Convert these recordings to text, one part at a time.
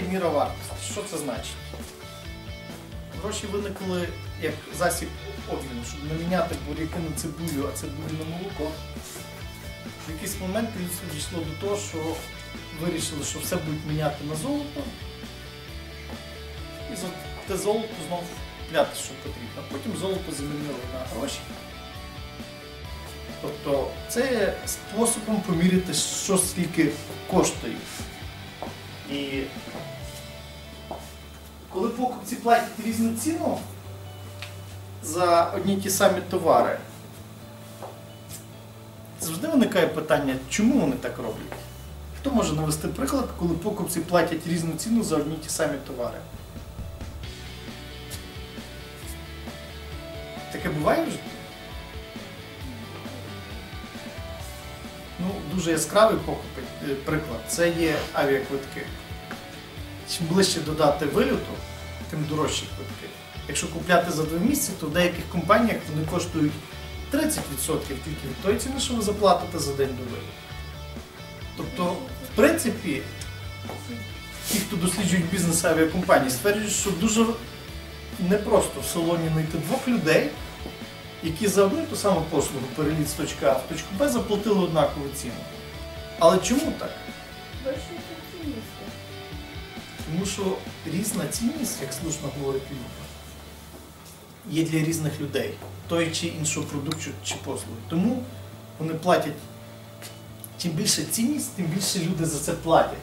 міра вартості. Що це значить? Гроші виникли як засіб обміну, щоб не міняти буряки на цибулю, а цибулю на молоко. В якийсь момент людство дійшло до того, що вирішили, що все будуть міняти на золото. І за те золото знову купляти, що потрібно. Потім золото замінили на гроші. Тобто це є способом поміряти, що скільки коштує. І коли покупці платять різну ціну за одні ті самі товари, завжди виникає питання, чому вони так роблять? Хто може навести приклад, коли покупці платять різну ціну за одні ті самі товари? Таке буває в житті? Ну, дуже яскравий покупи- приклад це є авіаквитки. Чим ближче до дати вильоту, тим дорожчі квитки. Якщо купляти за два місяці, то в деяких компаніях вони коштують 30% тільки від тої ціни, що ви заплатите за день до вильоту. Тобто, в принципі, ті, хто досліджують бізнес авіакомпаній, стверджують, що дуже непросто в салоні знайти двох людей, які за одну і ту саму послугу переліт з точки А в точку Б заплатили однакову ціну. Але чому так? Тому що різна цінність, як слушно говорить Люба, є для різних людей, той чи іншого продукту чи послуги. Тому вони платять, чим більше цінність, тим більше люди за це платять.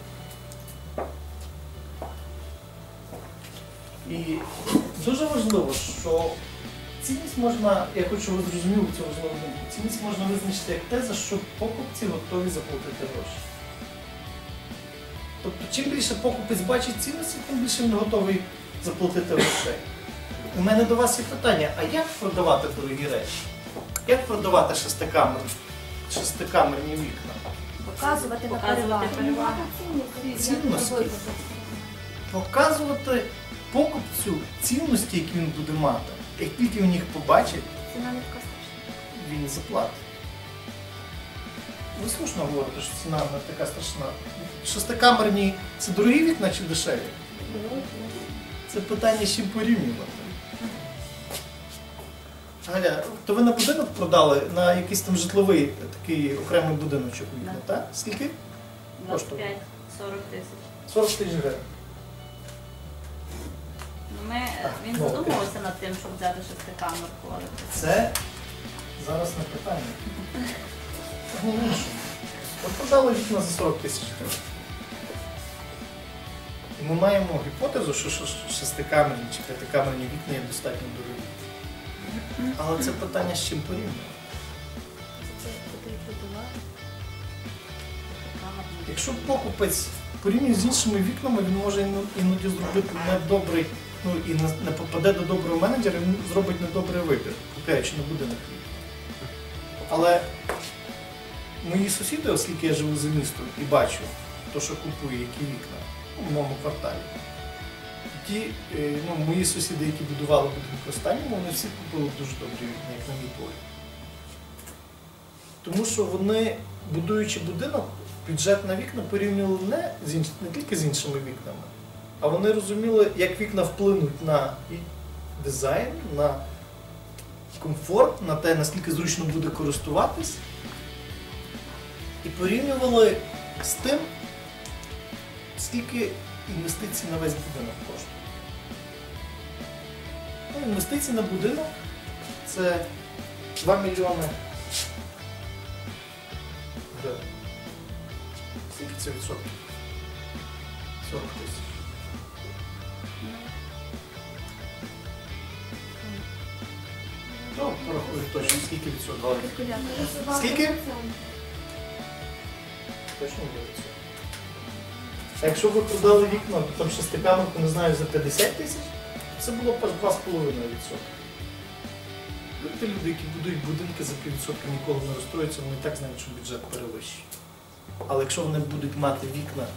І дуже важливо, що цінність можна, я хочу, ви зрозуміли цю важливу думку, цінність можна визначити як те, за що покупці готові заплатити гроші. Тобто, чим більше покупець бачить цінності, тим більше він готовий заплатити грошей. У мене до вас є питання, а як продавати дорогі речі? Як продавати шестикамер, шестикамерні вікна? Показувати на перевагу. Цінності. Показувати покупцю цінності, які він буде мати. Як тільки він їх побачить, Ціна не така страшна. він заплатить. Ви слушно говорите, що ціна не така страшна. Шестикамерні це дорогі вікна чи дешеві? Це питання з чим порівнювати. Галя, то ви на будинок продали на якийсь там житловий такий окремий будиночок вікна, так? Скільки? 25-40 тисяч. 40 тисяч гривень. Ми, він задумувався над тим, щоб взяти шестикамерку, але Це зараз не питання. Ну, що? От продали вікна за 40 тисяч гривень. І ми маємо гіпотезу, що ш- шестикамерні чи п'ятикамерні вікна є достатньо дорогі. Але це питання з чим порівнювати. Якщо покупець порівнює з іншими вікнами, він може іно- іноді зробити недобрий, ну і не, не попаде до доброго менеджера, він зробить недобрий вибір, купляючи на будинок вікна. Але мої сусіди, оскільки я живу за містом і бачу, то, що купує, які вікна ну, в моєму кварталі, ті е, ну, мої сусіди, які будували будинок останньому, вони всі купили дуже добрі вікна, як на мій погляд. Тому що вони, будуючи будинок, бюджет на вікна порівнювали не, з інш... не тільки з іншими вікнами, а вони розуміли, як вікна вплинуть на дизайн, на комфорт, на те, наскільки зручно буде користуватись. І порівнювали з тим, скільки інвестицій на весь будинок коштує. Ну, інвестиції на будинок це 2 мільйони гривень. Скільки це відсотків? 40 тисяч. Ну, порахую точно, скільки відсотків. Скільки? Точно буде відсотків. А якщо ви продали вікна, там шестикамерку, не знаю, за 50 тисяч, це було б аж 2,5 відсотки. Ті люди, які будують будинки за піввідсотка, ніколи не розстроюються, вони так знають, що бюджет перевищує. Але якщо вони будуть мати вікна,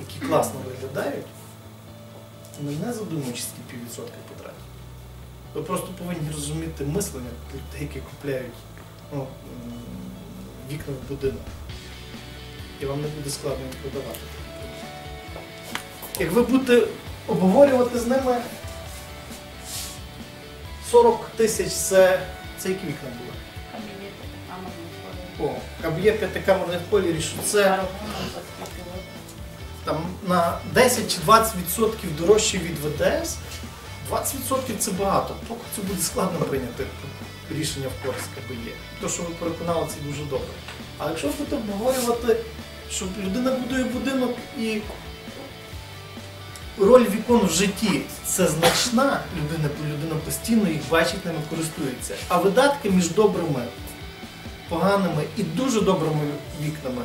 які класно виглядають, вони не задумуючись, скільки піввідсотка потратять. Ви просто повинні розуміти мислення людей, які купляють ну, вікна в будинок. І вам не буде складно їх продавати. Як ви будете обговорювати з ними 40 тисяч це, це які вікна були? Каміння, камерні О, каб'є п'ятикамерних колірів, що це там на 10 чи 20% дорожче від ВДС. 20% це багато. Поки це буде складно прийняти рішення в користь КБЄ. То, що ви переконали, це дуже добре. А якщо будете обговорювати, що людина будує будинок і роль вікон в житті це значна людина, бо людина постійно їх бачить, ними користується. А видатки між добрими, поганими і дуже добрими вікнами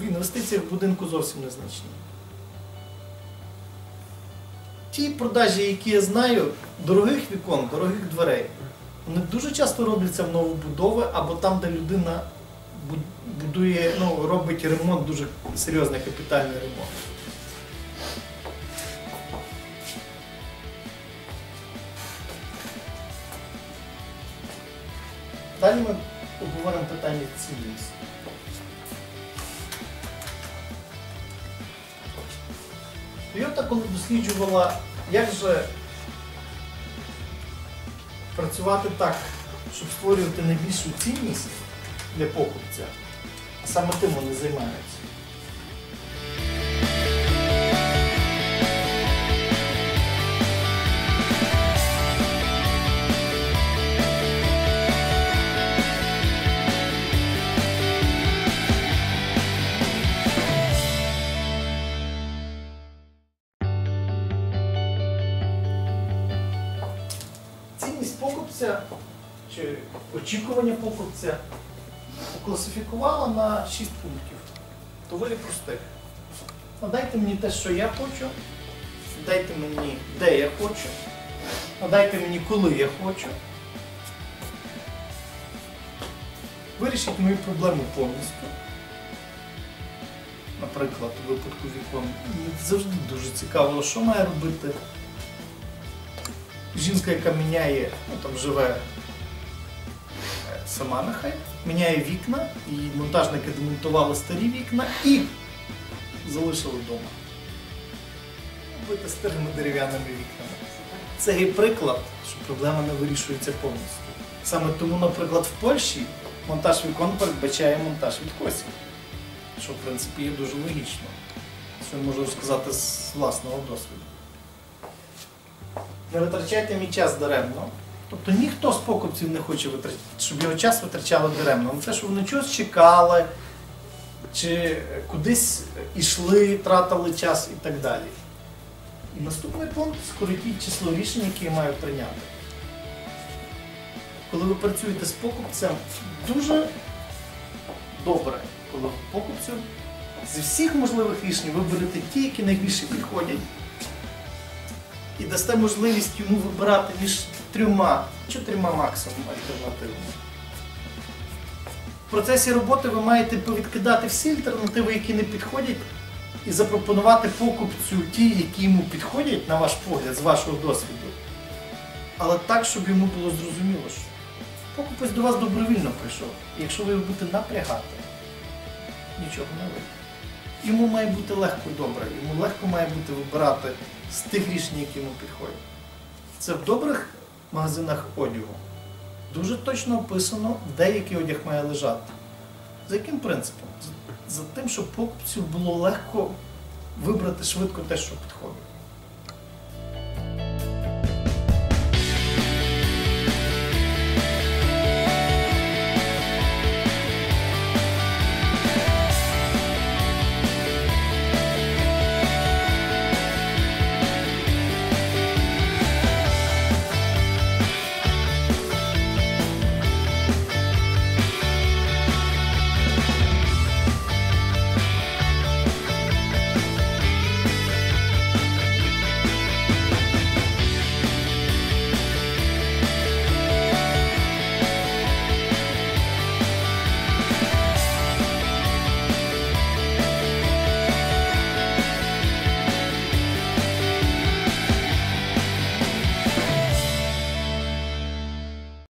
в інвестиціях в будинку зовсім незначні. Ті продажі, які я знаю, дорогих вікон, дорогих дверей, вони дуже часто робляться в новобудови або там, де людина будує, ну, робить ремонт, дуже серйозний капітальний ремонт. Далі ми обговоримо питання цінності. Toyota, коли досліджувала, як же працювати так, щоб створювати найбільшу цінність для покупця, а саме тим вони займаються. Очікування покупця класифікувала на 6 пунктів. Доволі простих. Надайте мені те, що я хочу, дайте мені, де я хочу, надайте мені, коли я хочу. Вирішіть мою проблему повністю. Наприклад, у випадку вікон. Мені завжди дуже цікаво, що має робити жінка, яка міняє, ну там живе сама нехай, міняє вікна, і монтажники демонтували старі вікна і залишили вдома. Бити старими дерев'яними вікнами. Це є приклад, що проблема не вирішується повністю. Саме тому, наприклад, в Польщі монтаж вікон передбачає монтаж відкосів, що в принципі є дуже логічно. Що я можу сказати з власного досвіду. Не витрачайте мій час даремно. Тобто ніхто з покупців не хоче, щоб його час витрачали даремно. На те, що вони чогось чекали, чи кудись ішли, тратили час і так далі. І наступний пункт скоротіть число рішень, які я маю прийняти. Коли ви працюєте з покупцем, дуже добре, коли покупцю зі всіх можливих рішень виберете ті, які найбільше підходять і дасте можливість йому вибирати між трьома, чотирма максимум альтернативами. В процесі роботи ви маєте повідкидати всі альтернативи, які не підходять, і запропонувати покупцю ті, які йому підходять, на ваш погляд, з вашого досвіду. Але так, щоб йому було зрозуміло, що покупець до вас добровільно прийшов. І якщо ви його будете напрягати, нічого не вийде. Йому має бути легко добре, йому легко має бути вибирати з тих рішень, які йому підходять. Це в добрих магазинах одягу. Дуже точно описано, де який одяг має лежати. За яким принципом? За- тим, щоб покупцю було легко вибрати швидко те, що підходить.